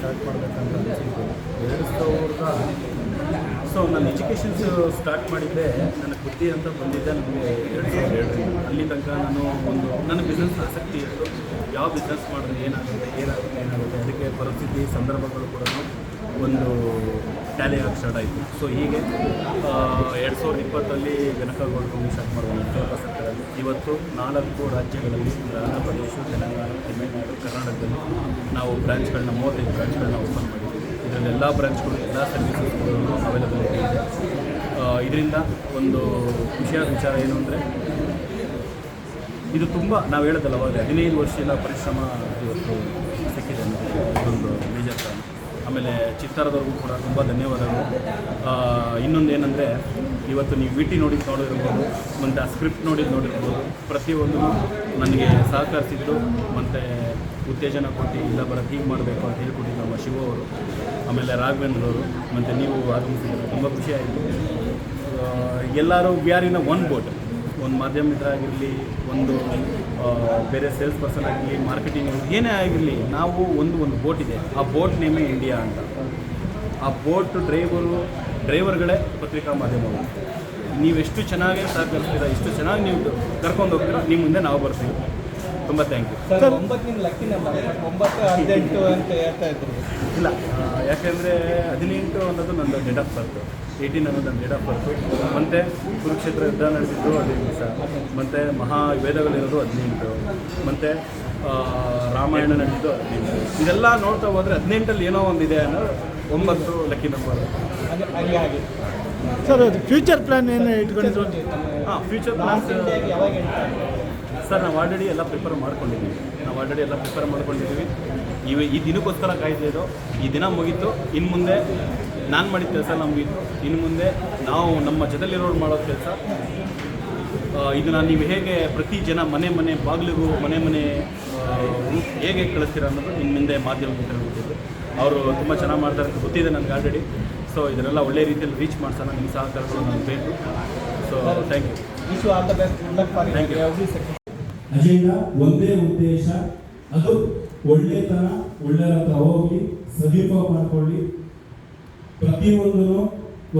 Start ಮಾಡಬೇಕಂತ ಅನಿಸಿದ್ದು. ಎರಡು ಸಾವಿರದ ಸೊ ನಾನು ಎಜುಕೇಷನ್ಸ್ ಸ್ಟಾರ್ಟ್ ಮಾಡಿದ್ದೆ. ನನ್ನ ಬುದ್ಧಿ ಅಂತ ಬಂದಿದ್ದೆ ನನಗೆ ಎರಡು ಸಾವಿರದ ಅಲ್ಲಿ ತನಕ ನಾನು ಒಂದು, ನನ್ನ ಬಿಸ್ನೆಸ್ ಆಸಕ್ತಿ ಇತ್ತು. ಯಾವ ಬಿಸ್ನೆಸ್ ಮಾಡಿದ್ರೆ ಏನಾಗುತ್ತೆ ಏನಾಗುತ್ತೆ ಏನಾಗುತ್ತೆ, ಅದಕ್ಕೆ ಪರಿಸ್ಥಿತಿ, ಸಂದರ್ಭಗಳು ಕೂಡ. ಒಂದು ಟ್ಯಾಲಿ ಆಗಿ ಸ್ಟಾರ್ಟ್ ಆಯಿತು. ಸೊ ಹೀಗೆ ಎರಡು ಸಾವಿರದ ಇಪ್ಪತ್ತರಲ್ಲಿ ಗಣಕಗೌಡ ಗೋಲ್ಡ್ ಮಾಡುವಂಥ ಸರ್ಕಾರದಲ್ಲಿ ಇವತ್ತು ನಾಲ್ಕು ರಾಜ್ಯಗಳಲ್ಲಿ ಆಂಧ್ರ ಪ್ರದೇಶ, ತೆಲಂಗಾಣ, ತಮಿಳುನಾಡು, ಕರ್ನಾಟಕದಲ್ಲಿ ನಾವು ಬ್ರಾಂಚ್ಗಳನ್ನ ಮೂವತ್ತೈದು ಬ್ರಾಂಚ್ಗಳನ್ನ ಓಪನ್ ಮಾಡಿದ್ದೀವಿ ಇದರಲ್ಲಿ ಎಲ್ಲ ಬ್ರಾಂಚ್ಗಳು ಎಲ್ಲ ಸರ್ವಿಸಸ್ಗಳು ಅವೈಲಬಿಲಿಟಿ ಇದೆ ಇದರಿಂದ ಒಂದು ಖುಷಿಯಾದ ವಿಚಾರ ಏನು ಅಂದರೆ, ಇದು ತುಂಬ, ನಾವು ಹೇಳೋದಲ್ಲ, ಅವಾಗ ಹದಿನೈದು ವರ್ಷದ ಪರಿಶ್ರಮ ಇವತ್ತು ಸಿಕ್ಕಿದೆ ಅಂತ ಇದೊಂದು ಮೇಜರ್ ಕಾರಣ. ಆಮೇಲೆ ಚಿತ್ತಾರದವ್ರಿಗೂ ಕೂಡ ತುಂಬ ಧನ್ಯವಾದಗಳು. ಇನ್ನೊಂದು ಏನಂದರೆ, ಇವತ್ತು ನೀವು ವಿಟಿ ನೋಡಿದ್ದು ನೋಡಿರ್ಬೋದು, ಮತ್ತು ಆ ಸ್ಕ್ರಿಪ್ಟ್ ನೋಡಿದ್ದು ನೋಡಿರ್ಬೋದು ಪ್ರತಿಯೊಂದು ನನಗೆ ಸಹಕರಿಸಿದ್ರು ಮತ್ತು ಉತ್ತೇಜನ ಕೊಟ್ಟು ಇಲ್ಲ ಬರೋದು ಹೀಗೆ ಮಾಡಬೇಕು ಅಂತ ಹೇಳ್ಕೊಟ್ಟಿದ್ದು ನಮ್ಮ ಶಿವ ಅವರು, ಆಮೇಲೆ ರಾಘವೇಂದ್ರವರು ಮತ್ತು ನೀವು ಆಗಮಿಸಿದ್ರು ತುಂಬ ಖುಷಿಯಾಯಿತು ಎಲ್ಲರೂ we are in one boat ಒಂದು ಮಾಧ್ಯಮಿಕರಾಗಿರಲಿ ಒಂದು ಬೇರೆ ಸೇಲ್ಸ್ ಪರ್ಸನ್ ಆಗಿರಲಿ ಮಾರ್ಕೆಟಿಂಗ್ ಏನೇ ಆಗಿರಲಿ ನಾವು ಒಂದು ಒಂದು ಬೋಟ್ ಇದೆ. ಆ ಬೋಟ್ ನೇಮೇ ಇಂಡಿಯಾ ಅಂತ. ಆ ಬೋಟ್ ಡ್ರೈವರು ಡ್ರೈವರ್ಗಳೇ ಪತ್ರಿಕಾ ಮಾಧ್ಯಮಗಳು ನೀವೆಷ್ಟು ಚೆನ್ನಾಗಿ ಸಹಕರಿಸ್ತೀರಾ ಎಷ್ಟು ಚೆನ್ನಾಗಿ ನೀವು ಕರ್ಕೊಂಡು ಹೋಗ್ತೀರಾ ನಿಮ್ಮ ಮುಂದೆ ನಾವು ಬರ್ತೀವಿ. ತುಂಬ ಥ್ಯಾಂಕ್ ಯು ಸರ್ ಒಂಬತ್ತು ನಿಮ್ಮ ಲಕ್ಕಿ ನಂಬರ್ ಒಂಬತ್ತು ಹದಿನೆಂಟು ಅಂತ ಹೇಳ್ತಾ ಇದ್ರು. ಇಲ್ಲ ಯಾಕೆಂದರೆ ಹದಿನೆಂಟು ಅನ್ನೋದು ನನ್ನ ಡೇಟ್ ಆಫ್ ಬರ್ತು ಏಯ್ಟೀನ್ ಅನ್ನೋದು ನನ್ನ ಡೇಟ್ ಆಫ್ ಬರ್ತು ಮತ್ತು ಕುರುಕ್ಷೇತ್ರ ಯುದ್ಧ ನಡೆದಿದ್ದು ಹದಿನೈದು ದಿವಸ. ಮತ್ತು ಮಹಾ ವೇದಗಳಿರೋದು ಹದಿನೆಂಟು. ಮತ್ತು ರಾಮಾಯಣ ನಡೆದಿದ್ದು ಹದಿನೆಂಟು. ಇದೆಲ್ಲ ನೋಡ್ತಾ ಹೋದರೆ ಹದಿನೆಂಟಲ್ಲಿ ಏನೋ ಒಂದಿದೆ ಅನ್ನೋ ಒಂಬತ್ತು ಲಕ್ಕಿ ನಂಬರ್ ಹಾಗೆ ಸರ್ ಅದು ಫ್ಯೂಚರ್ ಪ್ಲ್ಯಾನ್ ಏನು ಇಟ್ಕೊಂಡಿದ್ರು? ಹಾಂ ಫ್ಯೂಚರ್ ಲಾಸ್ಟ್ ಸರ್ ನಾವು ಆಲ್ರೆಡಿ ಎಲ್ಲ ಪ್ರಿಪೇರ್ ಮಾಡ್ಕೊಂಡಿದ್ದೀವಿ. ನಾವು ಆಲ್ರೆಡಿ ಎಲ್ಲ ಪ್ರಿಪೇರ್ ಮಾಡ್ಕೊಂಡಿದ್ದೀವಿ. ಇವ ಈ ದಿನಕ್ಕೋಸ್ಕರ ಇದು ಈ ದಿನ ಮುಗೀತು. ಇನ್ನು ಮುಂದೆ ನಾನು ಮಾಡಿದ ಕೆಲಸ ನಮಗಿತ್ತು ಇನ್ನು ಮುಂದೆ ನಾವು ನಮ್ಮ ಜೊತೆಲಿರೋರು ಮಾಡೋ ಕೆಲಸ. ಇದನ್ನು ನೀವು ಹೇಗೆ ಪ್ರತಿ ಜನ ಮನೆ ಮನೆ ಬಾಗಿಲಿಗೂ ಮನೆ ಮನೆ ಹೇಗೆ ಕಳಿಸ್ತೀರ ಅನ್ನೋದು ಇನ್ನು ಮುಂದೆ ಮಾಧ್ಯಮ ಗೊತ್ತಿದ್ದು ಅವರು ತುಂಬ ಚೆನ್ನಾಗಿ ಮಾಡ್ತಾರೆ ಅಂತ ಗೊತ್ತಿದೆ ನನಗೆ ಆಲ್ರೆಡಿ ಸೊ ಇದನ್ನೆಲ್ಲ ಒಳ್ಳೆ ರೀತಿಯಲ್ಲಿ ರೀಚ್ ಮಾಡ್ಸೋಣ. ನಿಮ್ಮ ಸಹಕಾರಗಳು ನನಗೆ ಬೇಕು so thank you thank all agenda ಒಂದೇ ಉದ್ದೇಶ, ಅದು ಒಳ್ಳೆತನ ಒಳ್ಳೆಯ ಹತ್ರ ಹೋಗಿ ಸದುಪಯೋಗ ಮಾಡಿಕೊಳ್ಳಿ. ಪ್ರತಿಯೊಂದೂ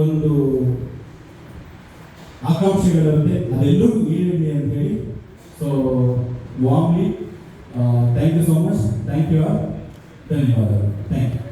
ಒಂದು ಆಕಾಂಕ್ಷೆಗಳಂತೆ ಅದೆಲ್ಲವೂ ಈಡೇರಿ ಅಂತ ಹೇಳಿ. So warmly thank you so much thank you all ಧನ್ಯವಾದಗಳು. Thank you